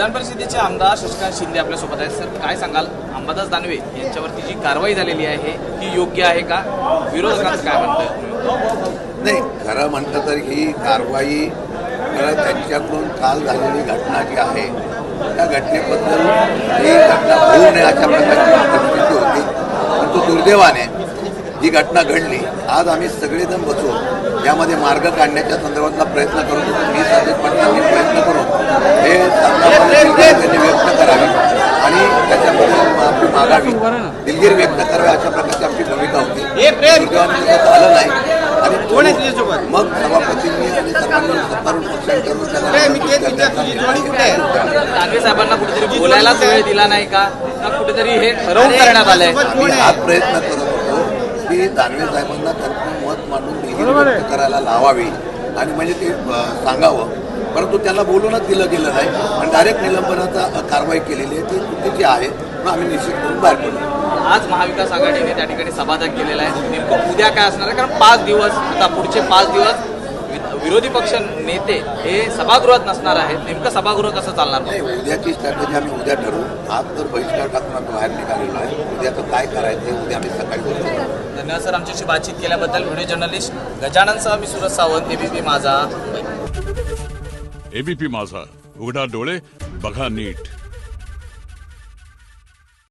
विधान परिषदेचे आमदार शशिकांत शिंदे आपल्यासोबत आहेत. सर काय सांगाल? अंबादास दानवे यांच्यावरती जी कारवाई झालेली आहे ती योग्य आहे का? विरोधकांचं काय म्हणतं? नाही खरं म्हटलं तर ही कारवाई खरं त्यांच्याकडून काल झालेली घटना जी आहे त्या घटनेबद्दल ही घटना होऊ नये अशा प्रकारची परिस्थिती होती. परंतु दुर्दैवाने ही घटना घडली. आज आम्ही सगळेजण बसून यामध्ये मार्ग काढण्याच्या संदर्भातला प्रयत्न करत होतो मी साधे पाटलांनी प्रयत्न करून दिलगिरी व्यक्त करावी अशा प्रकारची आमची भूमिका होती. आणि तो- मग सभापतींनी आणि सर्वांनी सत्तारूढ साहेबांना कुठेतरी बोलायलाच वेळ दिला नाही का? कुठेतरी हे ठरवून करण्यात आलंय. हाच प्रयत्न करत होतो की दानवे साहेबांना त्यांचं मत मांडून करायला लावावी. आणि म्हणजे ते सांगावं. परंतु त्यांना बोलूनच दिलं गेलं नाही. आणि डायरेक्ट निलंबनाचा कारवाई केलेली आहे. ती चुकीची आहे. आम्ही निश्चित करून बाहेर पडलो. आज महाविकास आघाडीने त्या ठिकाणी सभात्याग केलेला आहे. नेमकं उद्या काय असणार आहे? कारण पाच दिवस आता पुढचे पाच दिवस वि- विरोधी पक्ष नेते हे सभागृहात नसणार आहेत. नेमकं सभागृह कसं चालणार? नाही उद्याची स्ट्रॅटेजी आम्ही उद्या ठरवू. आज तर बहिष्कार टाकून आम्ही बाहेर निघालेलो आहे. उद्याचं काय करायचं हे उद्या आम्ही सकाळी बोलतो धन्यवाद सर आमच्याशी बातचीत केल्याबद्दल व्हिडिओ जर्नलिस्ट गजाननसह मी सुरज सावंत एबीपी माझा. एबीपी माझा. उघडा डोळे बघा नीट.